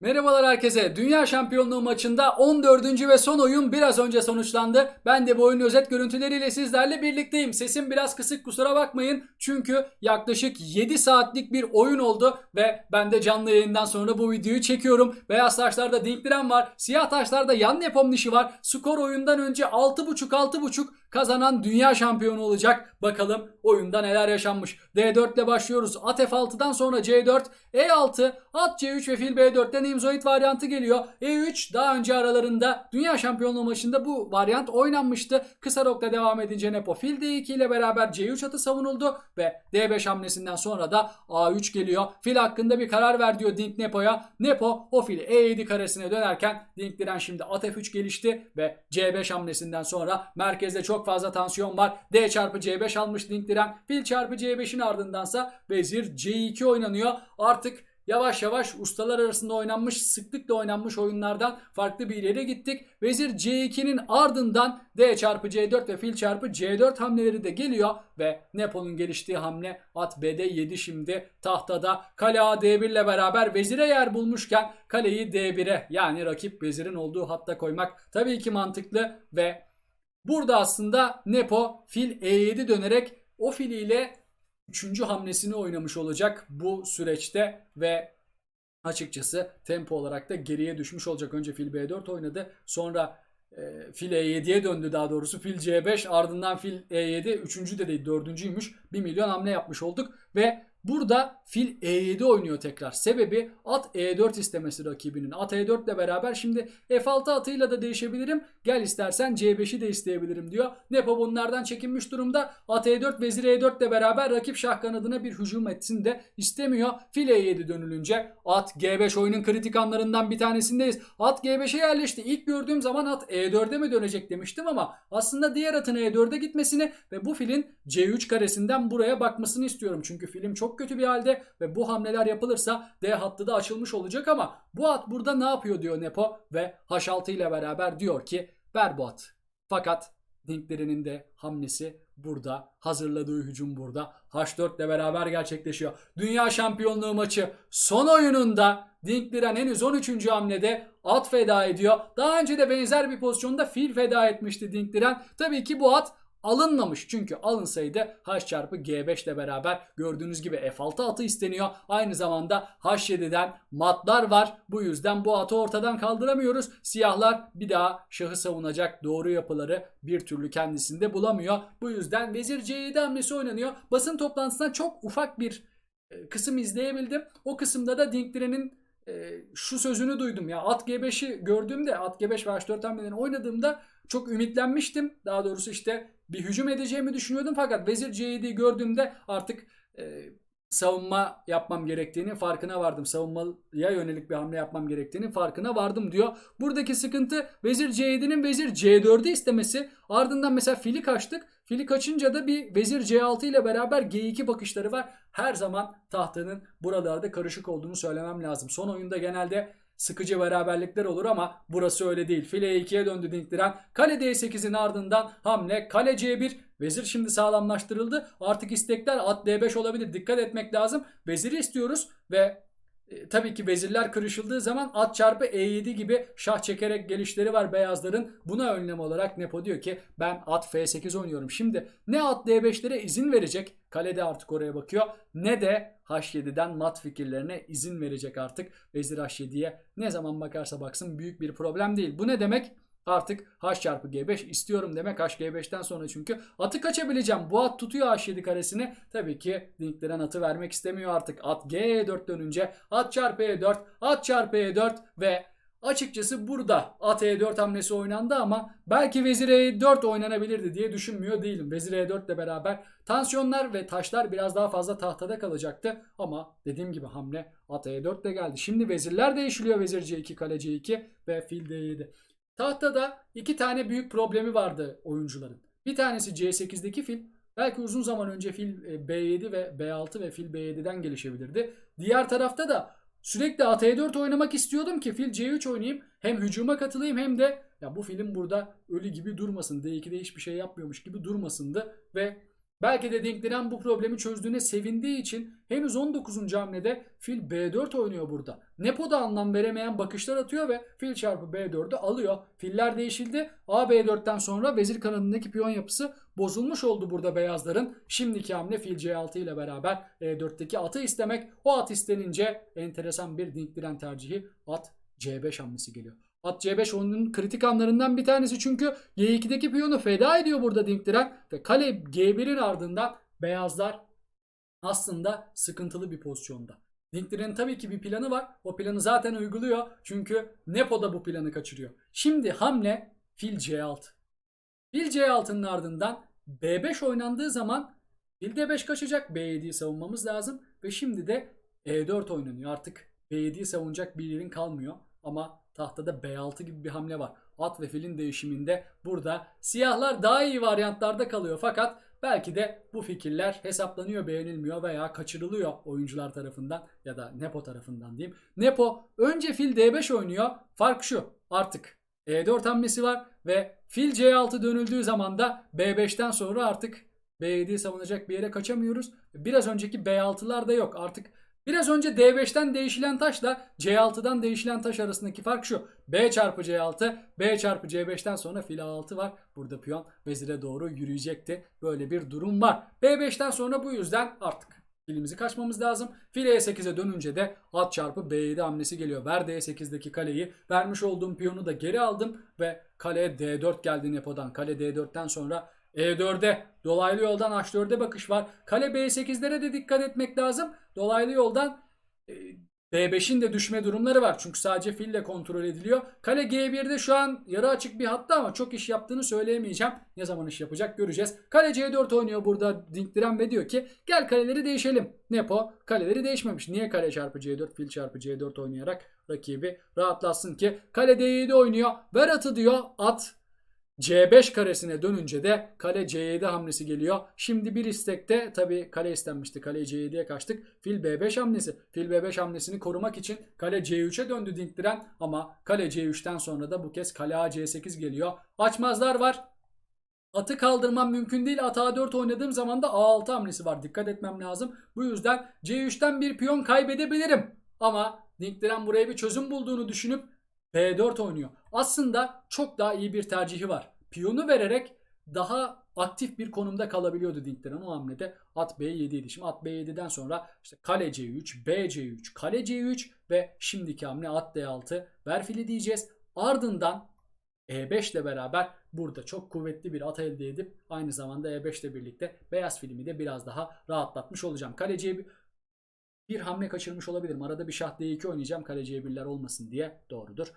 Merhabalar herkese. Dünya Şampiyonluğu maçında 14. ve son oyun biraz önce sonuçlandı. Ben de bu oyunun özet görüntüleriyle sizlerle birlikteyim. Sesim biraz kısık kusura bakmayın. Çünkü yaklaşık 7 saatlik bir oyun oldu ve ben de canlı yayından sonra bu videoyu çekiyorum. Beyaz taşlarda Dinkdiren var. Siyah taşlarda Yan Nepomnişi var. Skor oyundan önce 6.5 6.5 kazanan dünya şampiyonu olacak. Bakalım oyunda neler yaşanmış. D4 ile başlıyoruz. At F6'dan sonra C4, E6, at C3 ve fil B4'ten imzoid varyantı geliyor. E3 daha önce aralarında dünya şampiyonluğu maçında bu varyant oynanmıştı. Kısa rokla devam edince Nepo fil D2 ile beraber C3 atı savunuldu ve D5 hamlesinden sonra da A3 geliyor. Fil hakkında bir karar ver diyor Dink Nepo'ya. Nepo o fili E7 karesine dönerken Dink Diren şimdi at F3 gelişti ve C5 hamlesinden sonra merkezde çok fazla tansiyon var. D çarpı C5 almış Dink Diren. Fil çarpı C5'in ardındansa vezir C2 oynanıyor. Artık Yavaş yavaş ustalar arasında oynanmış, sıklıkla oynanmış oyunlardan farklı bir yere gittik. Vezir C2'nin ardından D çarpı C4 ve fil çarpı C4 hamleleri de geliyor. Ve Nepo'nun geliştiği hamle at B'de 7 şimdi tahtada. Kale A D1 ile beraber vezire yer bulmuşken kaleyi D1'e yani rakip vezirin olduğu hatta koymak tabii ki mantıklı ve burada aslında Nepo fil E7 dönerek o filiyle üçüncü hamlesini oynamış olacak bu süreçte ve açıkçası tempo olarak da geriye düşmüş olacak. Önce fil B4 oynadı. Sonra e, fil E7'ye döndü daha doğrusu. Fil C5 ardından fil E7 üçüncü de değil dördüncüymüş. 1 milyon hamle yapmış olduk ve Burada fil E7 oynuyor tekrar. Sebebi at E4 istemesi rakibinin. At E4 ile beraber şimdi F6 atıyla da değişebilirim. Gel istersen C5'i de isteyebilirim diyor. Nepo bunlardan çekinmiş durumda. At E4 vezir E4 ile beraber rakip şah kanadına bir hücum etsin de istemiyor. Fil E7 dönülünce at G5 oyunun kritik anlarından bir tanesindeyiz. At G5'e yerleşti. İlk gördüğüm zaman at E4'e mi dönecek demiştim ama aslında diğer atın E4'e gitmesini ve bu filin C3 karesinden buraya bakmasını istiyorum. Çünkü film çok kötü bir halde ve bu hamleler yapılırsa D hattı da açılmış olacak ama bu at burada ne yapıyor diyor Nepo ve H6 ile beraber diyor ki ver bu at. Fakat Dinklerinin de hamlesi burada. Hazırladığı hücum burada. H4 ile beraber gerçekleşiyor. Dünya şampiyonluğu maçı son oyununda Dinkliren henüz 13. hamlede at feda ediyor. Daha önce de benzer bir pozisyonda fil feda etmişti Dinkliren. Tabii ki bu at alınmamış. Çünkü alınsaydı H çarpı G5 ile beraber gördüğünüz gibi F6 atı isteniyor. Aynı zamanda H7'den matlar var. Bu yüzden bu atı ortadan kaldıramıyoruz. Siyahlar bir daha şahı savunacak doğru yapıları bir türlü kendisinde bulamıyor. Bu yüzden Vezir C7 hamlesi oynanıyor. Basın toplantısından çok ufak bir e, kısım izleyebildim. O kısımda da Dinkliren'in e, şu sözünü duydum ya at G5'i gördüğümde at G5 ve H4 hamlelerini oynadığımda çok ümitlenmiştim. Daha doğrusu işte bir hücum edeceğimi düşünüyordum fakat Vezir C7'yi gördüğümde artık e, savunma yapmam gerektiğini farkına vardım. Savunmaya yönelik bir hamle yapmam gerektiğini farkına vardım diyor. Buradaki sıkıntı Vezir C7'nin Vezir C4'ü istemesi. Ardından mesela fili kaçtık. Fili kaçınca da bir Vezir C6 ile beraber G2 bakışları var. Her zaman tahtanın buralarda karışık olduğunu söylemem lazım. Son oyunda genelde sıkıcı beraberlikler olur ama burası öyle değil. File 2'ye döndü Dinkliren. Kale D8'in ardından hamle kale C1. Vezir şimdi sağlamlaştırıldı. Artık istekler at D5 olabilir. Dikkat etmek lazım. Veziri istiyoruz ve e, tabii ki vezirler kırışıldığı zaman at çarpı E7 gibi şah çekerek gelişleri var beyazların. Buna önlem olarak Nepo diyor ki ben at F8 oynuyorum. Şimdi ne at D5'lere izin verecek kalede artık oraya bakıyor ne de H7'den mat fikirlerine izin verecek artık vezir H7'ye. Ne zaman bakarsa baksın büyük bir problem değil. Bu ne demek? Artık H çarpı G5 istiyorum demek H G5'ten sonra çünkü atı kaçabileceğim. Bu at tutuyor H7 karesini. Tabii ki Dinkliren atı vermek istemiyor artık. At G4 dönünce at çarpı E4 at çarpı E4 ve açıkçası burada at E4 hamlesi oynandı ama belki vezir E4 oynanabilirdi diye düşünmüyor değilim. Vezir E4 ile beraber tansiyonlar ve taşlar biraz daha fazla tahtada kalacaktı ama dediğim gibi hamle at E4 ile geldi. Şimdi vezirler değişiliyor. Vezir C2 kale C2 ve fil D7. Tahtada iki tane büyük problemi vardı oyuncuların. Bir tanesi C8'deki fil. Belki uzun zaman önce fil e, B7 ve B6 ve fil B7'den gelişebilirdi. Diğer tarafta da sürekli at E4 oynamak istiyordum ki fil C3 oynayayım. Hem hücuma katılayım hem de ya bu film burada ölü gibi durmasın. D2'de hiçbir şey yapmıyormuş gibi durmasındı. Ve Belki de Dinkliren bu problemi çözdüğüne sevindiği için henüz 19. hamlede fil B4 oynuyor burada. Nepo da anlam veremeyen bakışlar atıyor ve fil çarpı B4'ü alıyor. Filler değişildi. A B4'ten sonra vezir kanadındaki piyon yapısı bozulmuş oldu burada beyazların. Şimdiki hamle fil C6 ile beraber E4'teki atı istemek. O at istenince enteresan bir Dinkliren tercihi at C5 hamlesi geliyor. At C5 onun kritik anlarından bir tanesi çünkü G2'deki piyonu feda ediyor burada Dinkliren ve kale G1'in ardından beyazlar aslında sıkıntılı bir pozisyonda. Dinkliren'in tabii ki bir planı var. O planı zaten uyguluyor. Çünkü Nepo da bu planı kaçırıyor. Şimdi hamle fil C6. Fil C6'nın ardından B5 oynandığı zaman fil D5 kaçacak. B7'yi savunmamız lazım. Ve şimdi de E4 oynanıyor. Artık B7'yi savunacak bir yerin kalmıyor. Ama tahtada B6 gibi bir hamle var. At ve filin değişiminde burada siyahlar daha iyi varyantlarda kalıyor. Fakat belki de bu fikirler hesaplanıyor, beğenilmiyor veya kaçırılıyor oyuncular tarafından ya da Nepo tarafından diyeyim. Nepo önce fil D5 oynuyor. Fark şu artık E4 hamlesi var ve fil C6 dönüldüğü zaman da B5'ten sonra artık B7'yi savunacak bir yere kaçamıyoruz. Biraz önceki B6'lar da yok. Artık Biraz önce D5'ten değişilen taşla C6'dan değişilen taş arasındaki fark şu. B çarpı C6, B çarpı C5'ten sonra fil A6 var. Burada piyon vezire doğru yürüyecekti. Böyle bir durum var. B5'ten sonra bu yüzden artık filimizi kaçmamız lazım. Fil E8'e dönünce de at çarpı B7 hamlesi geliyor. Ver D8'deki kaleyi. Vermiş olduğum piyonu da geri aldım ve kale D4 geldi Nepo'dan. Kale D4'ten sonra e4'e dolaylı yoldan H4'e bakış var. Kale B8'lere de dikkat etmek lazım. Dolaylı yoldan e, B5'in de düşme durumları var. Çünkü sadece fille kontrol ediliyor. Kale G1'de şu an yarı açık bir hatta ama çok iş yaptığını söyleyemeyeceğim. Ne zaman iş yapacak göreceğiz. Kale C4 oynuyor burada Dinkliren ve diyor ki gel kaleleri değişelim. Nepo kaleleri değişmemiş. Niye kale çarpı C4 fil çarpı C4 oynayarak rakibi rahatlatsın ki. Kale D7 oynuyor. Ver atı diyor. At C5 karesine dönünce de kale C7 hamlesi geliyor. Şimdi bir istekte tabi kale istenmişti. Kale C7'ye kaçtık. Fil B5 hamlesi. Fil B5 hamlesini korumak için kale C3'e döndü Dinkliren ama kale C3'ten sonra da bu kez kale A C8 geliyor. Açmazlar var. Atı kaldırmam mümkün değil. At A4 oynadığım zaman da A6 hamlesi var. Dikkat etmem lazım. Bu yüzden C3'ten bir piyon kaybedebilirim. Ama Dinkliren buraya bir çözüm bulduğunu düşünüp B4 oynuyor. Aslında çok daha iyi bir tercihi var. Piyonu vererek daha aktif bir konumda kalabiliyordu Dinkliren o hamlede. At B7 idi. Şimdi at B7'den sonra işte kale C3, B C3, kale C3 ve şimdiki hamle at D6 ver fili diyeceğiz. Ardından E5 ile beraber burada çok kuvvetli bir at elde edip aynı zamanda E5 ile birlikte beyaz filmi de biraz daha rahatlatmış olacağım. Kale C1 bir hamle kaçırmış olabilirim. Arada bir şah D2 oynayacağım. Kale C1'ler olmasın diye. Doğrudur.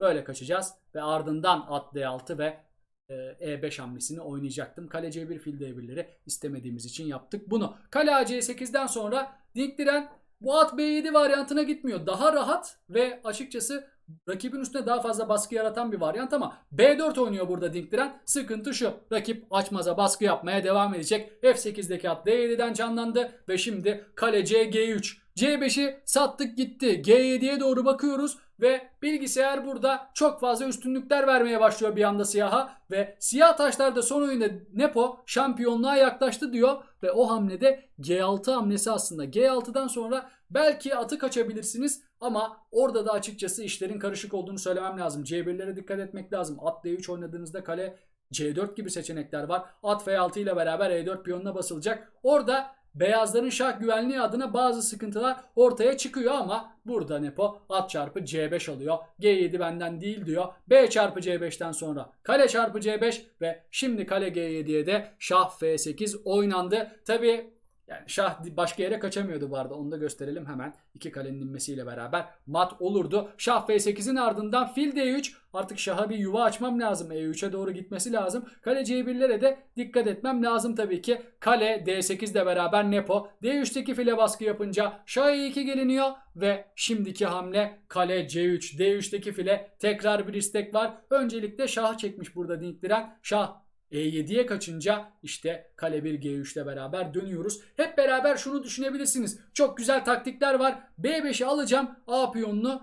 Böyle kaçacağız ve ardından at D6 ve e, E5 hamlesini oynayacaktım. Kale C1 fil D1'leri istemediğimiz için yaptık bunu. Kale A C8'den sonra Dinkliren bu at B7 varyantına gitmiyor. Daha rahat ve açıkçası rakibin üstüne daha fazla baskı yaratan bir varyant ama B4 oynuyor burada Dinkliren. Sıkıntı şu. Rakip açmaza baskı yapmaya devam edecek. F8'deki at D7'den canlandı ve şimdi kale C G3. C5'i sattık gitti. G7'ye doğru bakıyoruz ve bilgisayar burada çok fazla üstünlükler vermeye başlıyor bir anda siyaha ve siyah taşlar da son oyunda Nepo şampiyonluğa yaklaştı diyor ve o hamlede G6 hamlesi aslında. G6'dan sonra belki atı kaçabilirsiniz ama orada da açıkçası işlerin karışık olduğunu söylemem lazım. C1'lere dikkat etmek lazım. At D3 oynadığınızda kale C4 gibi seçenekler var. At F6 ile beraber E4 piyonuna basılacak. Orada beyazların şah güvenliği adına bazı sıkıntılar ortaya çıkıyor ama burada Nepo at çarpı C5 alıyor. G7 benden değil diyor. B çarpı C5'ten sonra kale çarpı C5 ve şimdi kale G7'ye de şah F8 oynandı. Tabi yani şah başka yere kaçamıyordu bu arada. Onu da gösterelim hemen. İki kalenin inmesiyle beraber mat olurdu. Şah F8'in ardından fil D3. Artık şaha bir yuva açmam lazım. E3'e doğru gitmesi lazım. Kale C1'lere de dikkat etmem lazım tabii ki. Kale D8 ile beraber Nepo. D3'teki file baskı yapınca şah E2 geliniyor. Ve şimdiki hamle kale C3. D3'teki file tekrar bir istek var. Öncelikle şahı çekmiş burada Dinkliren. Şah e7'ye kaçınca işte kale 1 G3 ile beraber dönüyoruz. Hep beraber şunu düşünebilirsiniz. Çok güzel taktikler var. B5'i alacağım. A piyonunu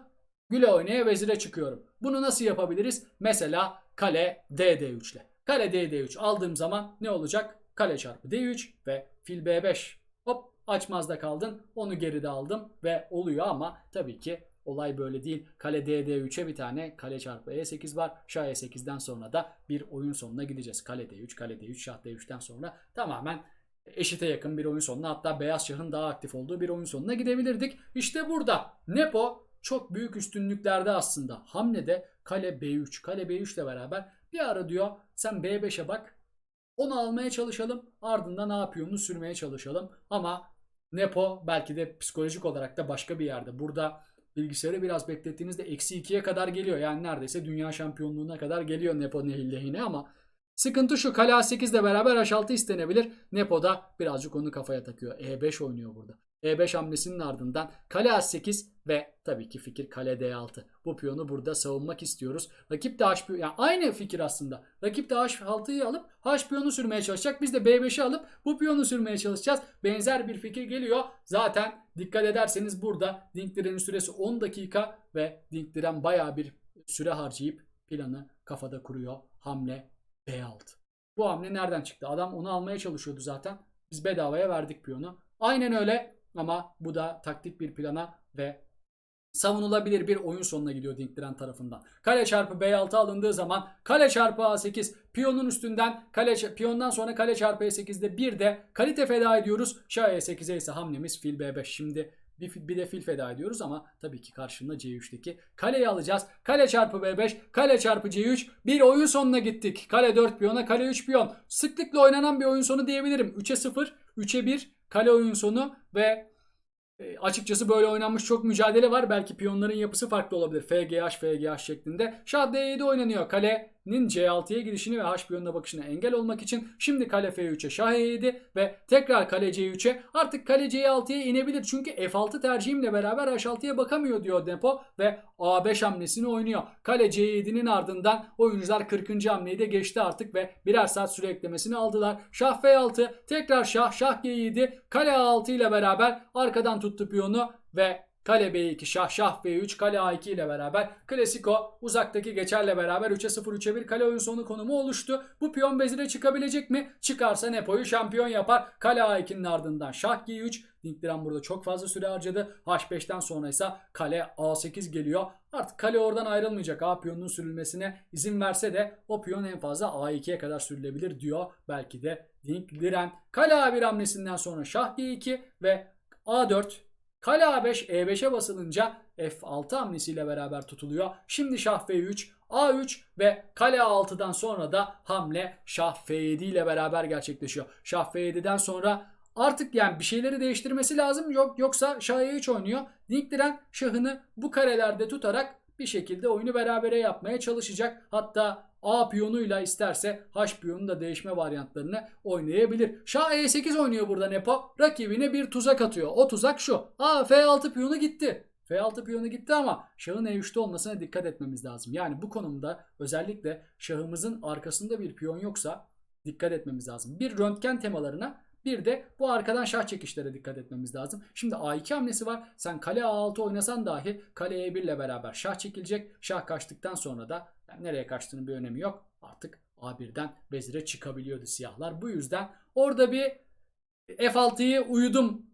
güle oynaya vezire çıkıyorum. Bunu nasıl yapabiliriz? Mesela kale DD3 ile. Kale DD3 aldığım zaman ne olacak? kale çarpı D3 ve fil B5. Hop açmazda kaldın. Onu geride aldım ve oluyor ama tabii ki olay böyle değil. Kale D D3'e bir tane kale çarpı E8 var. Şah E8'den sonra da bir oyun sonuna gideceğiz. Kale D3, kale D3, şah D3'ten sonra tamamen eşite yakın bir oyun sonuna hatta beyaz şahın daha aktif olduğu bir oyun sonuna gidebilirdik. İşte burada Nepo çok büyük üstünlüklerde aslında. Hamlede kale B3, kale B3 ile beraber bir ara diyor sen B5'e bak onu almaya çalışalım ardından ne yapıyor sürmeye çalışalım. Ama Nepo belki de psikolojik olarak da başka bir yerde. Burada bilgisayarı biraz beklettiğinizde eksi 2'ye kadar geliyor. Yani neredeyse dünya şampiyonluğuna kadar geliyor Nepo lehine ama Sıkıntı şu kale A8 ile beraber H6 istenebilir. Nepo da birazcık onu kafaya takıyor. E5 oynuyor burada. E5 hamlesinin ardından kale A8 ve tabii ki fikir kale D6. Bu piyonu burada savunmak istiyoruz. Rakip de H yani aynı fikir aslında. Rakip de H6'yı alıp H piyonu sürmeye çalışacak. Biz de B5'i alıp bu piyonu sürmeye çalışacağız. Benzer bir fikir geliyor. Zaten dikkat ederseniz burada Dinkdiren'in süresi 10 dakika ve Dinkdiren bayağı bir süre harcayıp planı kafada kuruyor. Hamle B6. Bu hamle nereden çıktı? Adam onu almaya çalışıyordu zaten. Biz bedavaya verdik piyonu. Aynen öyle ama bu da taktik bir plana ve savunulabilir bir oyun sonuna gidiyor Dinkdiren tarafından. Kale çarpı B6 alındığı zaman kale çarpı A8 piyonun üstünden kale piyondan sonra kale çarpı E8'de bir de kalite feda ediyoruz. Şah E8'e ise hamlemiz fil B5. Şimdi bir, bir de fil feda ediyoruz ama tabii ki karşında C3'teki kaleyi alacağız. Kale çarpı B5, kale çarpı C3 bir oyun sonuna gittik. Kale 4 piyona, kale 3 piyon. Sıklıkla oynanan bir oyun sonu diyebilirim. 3'e 0, 3'e 1 kale oyun sonu ve e, açıkçası böyle oynanmış çok mücadele var. Belki piyonların yapısı farklı olabilir. FGH, FGH şeklinde. Şah D7 oynanıyor. Kalenin C6'ya gidişini ve H piyonuna bakışına engel olmak için. Şimdi kale F3'e Şah E7 ve tekrar kale C3'e. Artık kale C6'ya inebilir. Çünkü F6 tercihimle beraber H6'ya bakamıyor diyor Depo ve A5 hamlesini oynuyor. Kale C7'nin ardından oyuncular 40. hamleyi de geçti artık ve birer saat süre eklemesini aldılar. Şah F6, tekrar Şah, Şah G7, kale A6 ile beraber arkadan tuttu piyonu ve Kale B2, şah, şah B3, kale A2 ile beraber klasiko uzaktaki geçerle beraber 3'e 0, 3'e 1 kale oyun sonu konumu oluştu. Bu piyon bezire çıkabilecek mi? Çıkarsa Nepo'yu şampiyon yapar. Kale A2'nin ardından şah G3. Dinkdiren burada çok fazla süre harcadı. H5'ten sonra ise kale A8 geliyor. Artık kale oradan ayrılmayacak. A piyonunun sürülmesine izin verse de o piyon en fazla A2'ye kadar sürülebilir diyor. Belki de Dinkdiren. Kale A1 hamlesinden sonra şah G2 ve A4 Kale A5 E5'e basılınca F6 hamlesiyle beraber tutuluyor. Şimdi şah F3, A3 ve kale A6'dan sonra da hamle şah F7 ile beraber gerçekleşiyor. Şah F7'den sonra artık yani bir şeyleri değiştirmesi lazım. Yok yoksa şah E3 oynuyor. Dinkdiren şahını bu karelerde tutarak bir şekilde oyunu berabere yapmaya çalışacak. Hatta A piyonuyla isterse H piyonu da değişme varyantlarını oynayabilir. Şah E8 oynuyor burada Nepo. Rakibine bir tuzak atıyor. O tuzak şu. A F6 piyonu gitti. F6 piyonu gitti ama şahın E3'te olmasına dikkat etmemiz lazım. Yani bu konumda özellikle şahımızın arkasında bir piyon yoksa dikkat etmemiz lazım. Bir röntgen temalarına bir de bu arkadan şah çekişlere dikkat etmemiz lazım. Şimdi A2 hamlesi var. Sen kale A6 oynasan dahi kale E1 ile beraber şah çekilecek. Şah kaçtıktan sonra da yani nereye kaçtığının bir önemi yok. Artık A1'den vezire çıkabiliyordu siyahlar. Bu yüzden orada bir F6'yı uyudum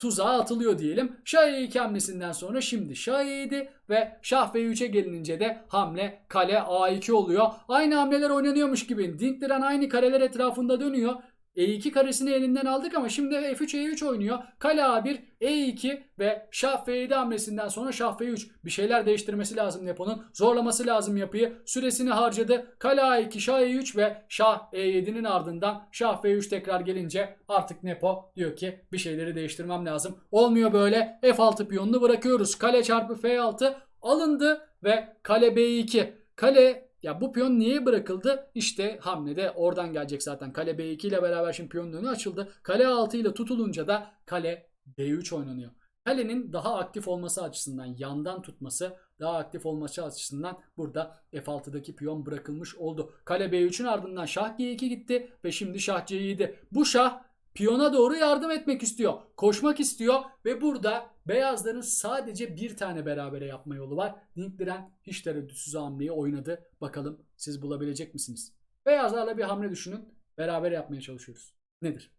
tuzağa atılıyor diyelim. Şah E2 hamlesinden sonra şimdi Şah E7 ve Şah F3'e gelince de hamle kale A2 oluyor. Aynı hamleler oynanıyormuş gibi. Dinkdiren aynı kareler etrafında dönüyor. E2 karesini elinden aldık ama şimdi F3 E3 oynuyor. Kale A1, E2 ve Şah F7 hamlesinden sonra Şah F3 bir şeyler değiştirmesi lazım Nepo'nun. Zorlaması lazım yapıyı. Süresini harcadı. Kale A2, Şah E3 ve Şah E7'nin ardından Şah F3 tekrar gelince artık Nepo diyor ki bir şeyleri değiştirmem lazım. Olmuyor böyle. F6 piyonunu bırakıyoruz. Kale çarpı F6 alındı ve kale B2. Kale ya bu piyon niye bırakıldı? İşte hamlede oradan gelecek zaten. Kale B2 ile beraber şimdi piyonun önü açıldı. Kale A6 ile tutulunca da kale B3 oynanıyor. Kalenin daha aktif olması açısından yandan tutması daha aktif olması açısından burada F6'daki piyon bırakılmış oldu. Kale B3'ün ardından şah G2 gitti ve şimdi şah C7. Bu şah piyona doğru yardım etmek istiyor. Koşmak istiyor ve burada beyazların sadece bir tane berabere yapma yolu var. Dinkdiren hiç tereddütsüz hamleyi oynadı. Bakalım siz bulabilecek misiniz? Beyazlarla bir hamle düşünün. beraber yapmaya çalışıyoruz. Nedir?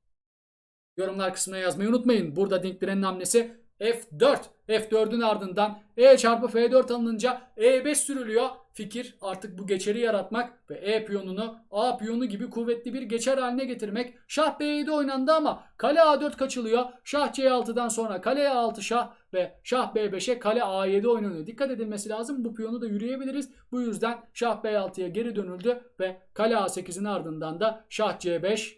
Yorumlar kısmına yazmayı unutmayın. Burada Dinkliren'in hamlesi F4. F4'ün ardından E çarpı F4 alınınca E5 sürülüyor. Fikir artık bu geçeri yaratmak ve E piyonunu A piyonu gibi kuvvetli bir geçer haline getirmek. Şah B7 oynandı ama kale A4 kaçılıyor. Şah C6'dan sonra kale A6 şah ve şah B5'e kale A7 oynanıyor. Dikkat edilmesi lazım. Bu piyonu da yürüyebiliriz. Bu yüzden şah B6'ya geri dönüldü ve kale A8'in ardından da şah C5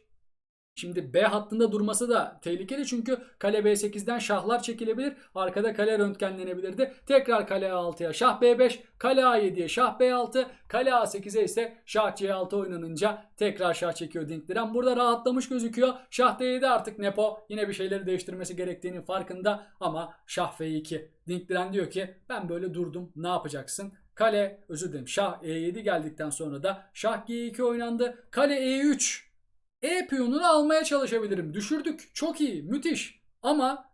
Şimdi B hattında durması da tehlikeli çünkü kale B8'den şahlar çekilebilir. Arkada kale röntgenlenebilirdi. Tekrar kale A6'ya şah B5, kale A7'ye şah B6, kale A8'e ise şah C6 oynanınca tekrar şah çekiyor Dinkliren. Burada rahatlamış gözüküyor. Şah D7 artık Nepo yine bir şeyleri değiştirmesi gerektiğinin farkında ama şah F2. Dinkliren diyor ki ben böyle durdum ne yapacaksın? Kale özür dilerim şah E7 geldikten sonra da şah G2 oynandı. Kale E3 e piyonunu almaya çalışabilirim. Düşürdük. Çok iyi. Müthiş. Ama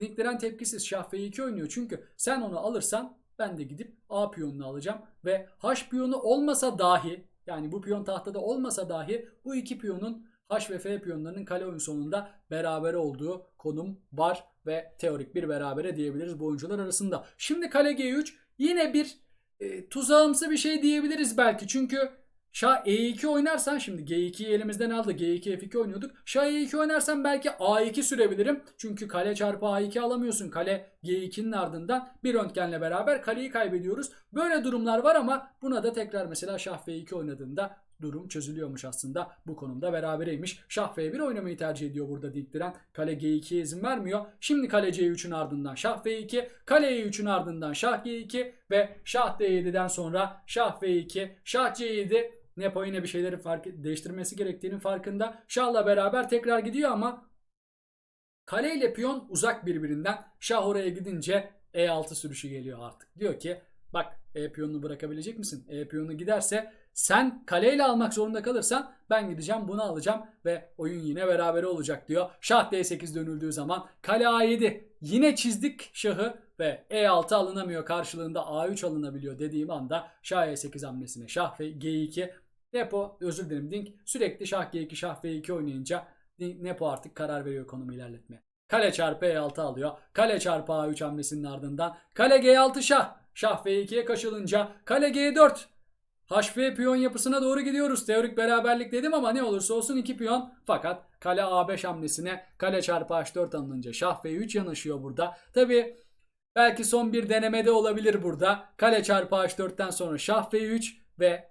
Dinkliren tepkisiz. Şah F2 oynuyor. Çünkü sen onu alırsan ben de gidip A piyonunu alacağım. Ve H piyonu olmasa dahi yani bu piyon tahtada olmasa dahi bu iki piyonun H ve F piyonlarının kale oyun sonunda beraber olduğu konum var ve teorik bir berabere diyebiliriz bu oyuncular arasında. Şimdi kale G3 yine bir e, tuzağımsı bir şey diyebiliriz belki. Çünkü Şah E2 oynarsan şimdi G2'yi elimizden aldı. G2 F2 oynuyorduk. Şah E2 oynarsan belki A2 sürebilirim. Çünkü kale çarpı A2 alamıyorsun. Kale G2'nin ardından bir röntgenle beraber kaleyi kaybediyoruz. Böyle durumlar var ama buna da tekrar mesela Şah F2 oynadığında durum çözülüyormuş aslında. Bu konumda berabereymiş. Şah F1 oynamayı tercih ediyor burada Dinkliren. Kale G2'ye izin vermiyor. Şimdi kale C3'ün ardından Şah F2, kale E3'ün ardından Şah G2 ve Şah D7'den sonra Şah F2, Şah C7 Nepo yine bir şeyleri fark değiştirmesi gerektiğinin farkında. Şah'la beraber tekrar gidiyor ama kale ile piyon uzak birbirinden. Şah oraya gidince E6 sürüşü geliyor artık. Diyor ki bak E piyonunu bırakabilecek misin? E piyonu giderse sen kaleyle almak zorunda kalırsan ben gideceğim bunu alacağım ve oyun yine beraber olacak diyor. Şah D8 dönüldüğü zaman kale A7 yine çizdik şahı ve E6 alınamıyor karşılığında A3 alınabiliyor dediğim anda Şah E8 hamlesine Şah ve G2 Nepo özür dilerim Dink sürekli Şah G2 Şah F2 oynayınca Nepo artık karar veriyor konumu ilerletmeye. Kale çarpı E6 alıyor. Kale çarpı A3 hamlesinin ardından kale G6 Şah. Şah F2'ye kaçılınca kale G4 HF piyon yapısına doğru gidiyoruz. Teorik beraberlik dedim ama ne olursa olsun iki piyon. Fakat kale A5 hamlesine kale çarpı H4 alınınca Şah F3 yanaşıyor burada. Tabi belki son bir denemede olabilir burada. Kale çarpı H4'ten sonra Şah F3 ve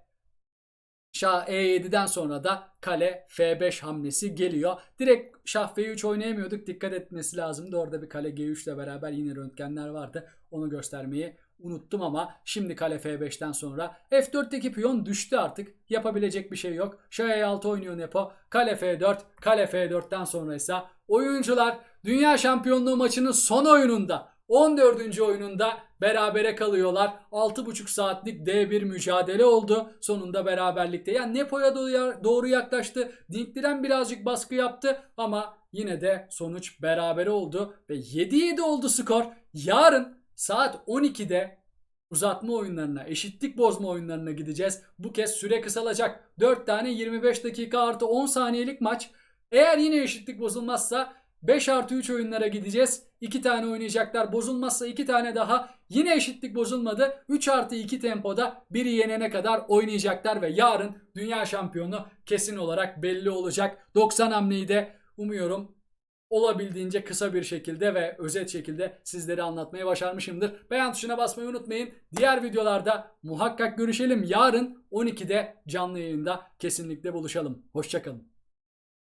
Şah E7'den sonra da kale F5 hamlesi geliyor. Direkt Şah F3 oynayamıyorduk. Dikkat etmesi lazımdı. Orada bir kale G3 ile beraber yine röntgenler vardı. Onu göstermeyi unuttum ama şimdi kale F5'ten sonra F4'teki piyon düştü artık. Yapabilecek bir şey yok. Şah E6 oynuyor Nepo. Kale F4, kale F4'ten sonra ise oyuncular Dünya Şampiyonluğu maçının son oyununda 14. oyununda berabere kalıyorlar. 6,5 saatlik D1 mücadele oldu. Sonunda beraberlikte. Yani Nepo'ya doğru yaklaştı. Dinkliren birazcık baskı yaptı ama yine de sonuç berabere oldu ve 7-7 oldu skor. Yarın saat 12'de uzatma oyunlarına, eşitlik bozma oyunlarına gideceğiz. Bu kez süre kısalacak. 4 tane 25 dakika artı 10 saniyelik maç. Eğer yine eşitlik bozulmazsa 5 artı 3 oyunlara gideceğiz. 2 tane oynayacaklar. Bozulmazsa 2 tane daha. Yine eşitlik bozulmadı. 3 artı 2 tempoda biri yenene kadar oynayacaklar ve yarın dünya şampiyonu kesin olarak belli olacak. 90 hamleyi de umuyorum olabildiğince kısa bir şekilde ve özet şekilde sizlere anlatmayı başarmışımdır. Beğen tuşuna basmayı unutmayın. Diğer videolarda muhakkak görüşelim. Yarın 12'de canlı yayında kesinlikle buluşalım. Hoşçakalın.